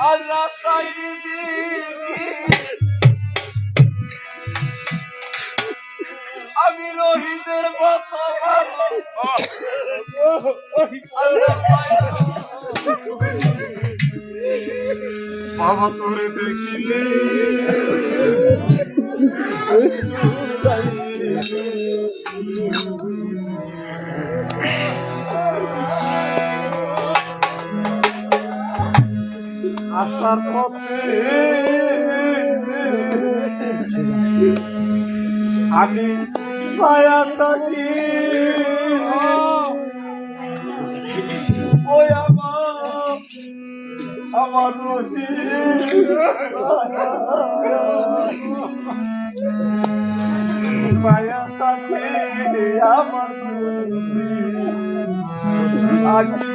দেখি আমি রোহিতের মতো বাবা তোরে দেখিলে। আসার পথে আমি ছায়া থাকি। ওই আমার আমার রশি ছায়া থাকি আমার আমি